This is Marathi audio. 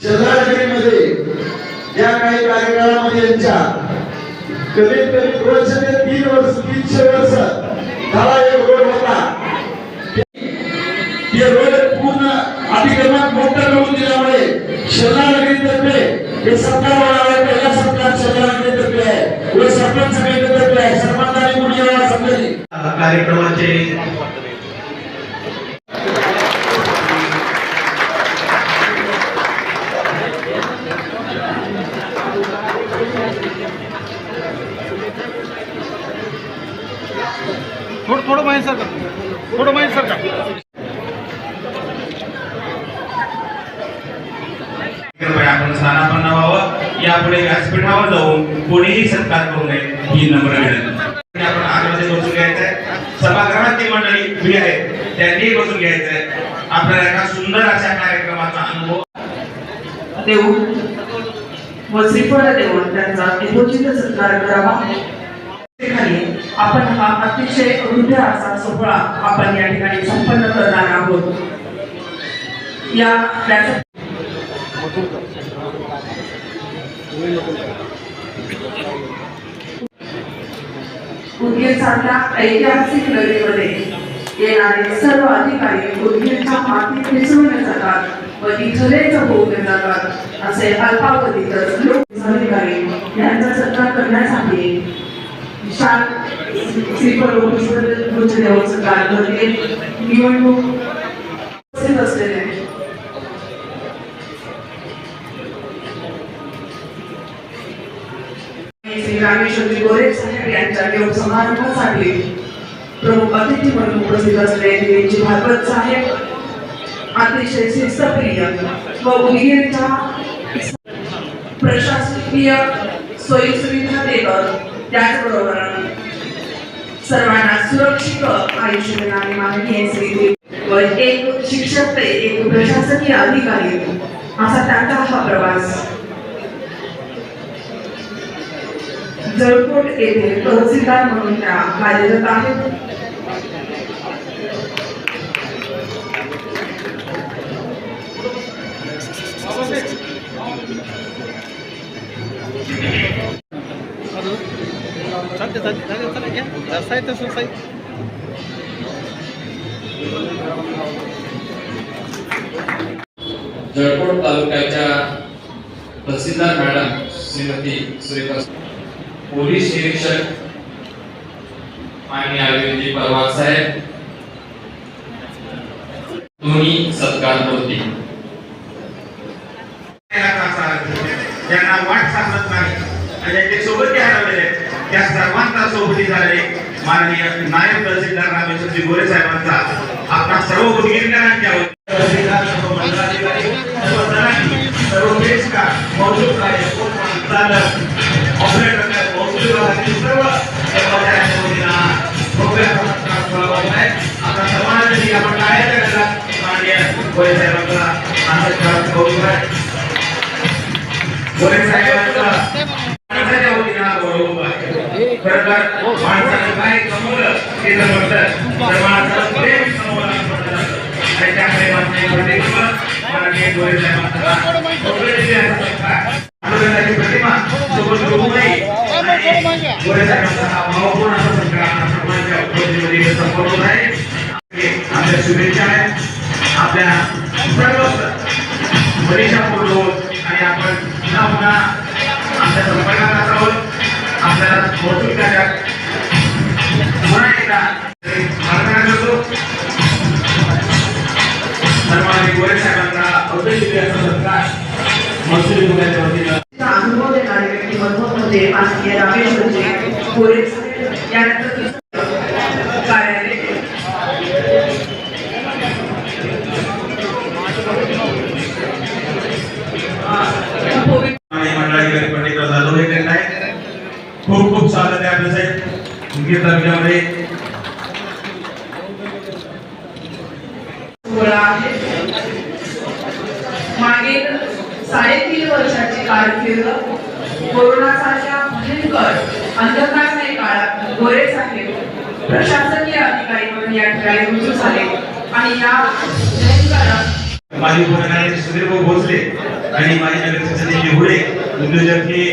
शहरानगरीमध्ये या काही कार्यक्रमामध्ये यांच्या कमीत कमी दोनशे ते तीन वर्ष तीनशे वर्ष झाला एक रोड होता. ते रोड पूर्ण अतिक्रमण मोठं करून दिल्यामुळे शहरानगरीतर्फे हे सरकार आहे पहिला सरकार शहरा आहे व सरपंच समितीतर्फे आहे सर्वांनी मुली याला समजली कार्यक्रमाचे थोडं थोडं माहीत सर का थोडं माहीत सर का कृपया आपण स्थानापन्न व्हावं. यापुढे व्यासपीठावर जाऊन कोणीही सत्कार करू नये ही नम्र विनंती. आपण आतमध्ये बसून घ्यायचंय. सभागृहातील मंडळी उभी आहेत त्यांनी बसून घ्यायचंय. आपल्याला एका सुंदर अशा कार्यक्रमाचा अनुभव. देऊन व श्रीफळ देऊन त्यांचा यथोचित सत्कार करावा. खाली. आपण हा अतिशय हृदय असा सोहळा आपण या ठिकाणी संपन्न करणार आहोत. या उदगीर सारख्या ऐतिहासिक नगरीमध्ये येणारे सर्व अधिकारी उदगीरच्या मातीत मिसळून जातात व इथलेच होऊन जातात असे अल्पावधीतच लोक अधिकारी यांचा सत्कार करण्यासाठी विशाल श्रीफळ व देवाचं देऊन सत्कार निवडणूक उपस्थित असलेले. श्री रामेश्वरजी गोरे साहेब यांच्या समारंभासाठी प्रमुख अतिथी म्हणून उपस्थित असलेले दिलीपजी भागवत साहेब अतिशय शिस्तप्रिय व उदगीरच्या प्रशासकीय सोयीसुविधा देत त्याचबरोबर सर्वांना सुरक्षित आयुष्य देणारे माननीय श्री व एक शिक्षक ते एक प्रशासकीय अधिकारी असा त्यांचा हा प्रवास. जळकोट येथे तहसीलदार म्हणून त्या कार्यरत आहेत. चालते चालते चालेल चालेल घ्या जास्त आहे तसं साहेब जळकोट तालुक्याच्या तहसीलदार मॅडम श्रीमती सुरेखा पोलीस निरीक्षक माननीय अरविंदजी पवार साहेब. दोन्ही सत्कार करतील. ज्यांना वाट सापडत नाही आणि ज्यांचे सोबती हरवलेले आहेत, त्या सर्वांचा सोबती झाले माननीय नायब तहसीलदार रामेश्वरजी गोरे साहेबांचा आपला सर्व उदगीरकरांच्या वतीने, सर्व आहे गोरे साहेबांचा हा सत्कार काय कमवलं ते तर माणसाचं प्रेम त्या प्रतिमा सोबत आपल्या सर्वांच्या आहे आपल्या शुभेच्छा आहेत आपल्या सर्व परीक्षा पूर्ण होत आणि आपण पुन्हा पुन्हा आमच्या संपर्कात आपल्याला पुन्हा एकदा प्रार्थना करतो गोरे औद्योगिक सत्कार महसूल विभागाच्या वतीनं अनुभव देणारे व्यक्तिमत्व म्हणजे माननीय रामेश्वरजी गोरे यानंतर खूप स्वागत आहे आपलं साहेब उदगीर तालुक्यामध्ये आहे मागील साडेतीन वर्षाची कारकीर्द कोरोनासारख्या भयंकर अंधकारमय काळात गोरे साहेब प्रशासकीय अधिकारी म्हणून या ठिकाणी रुजू झाले आणि या भयंकर उपनगराचे भोसले आणि माझे नगरचे सचिन हुडे उद्योजक हे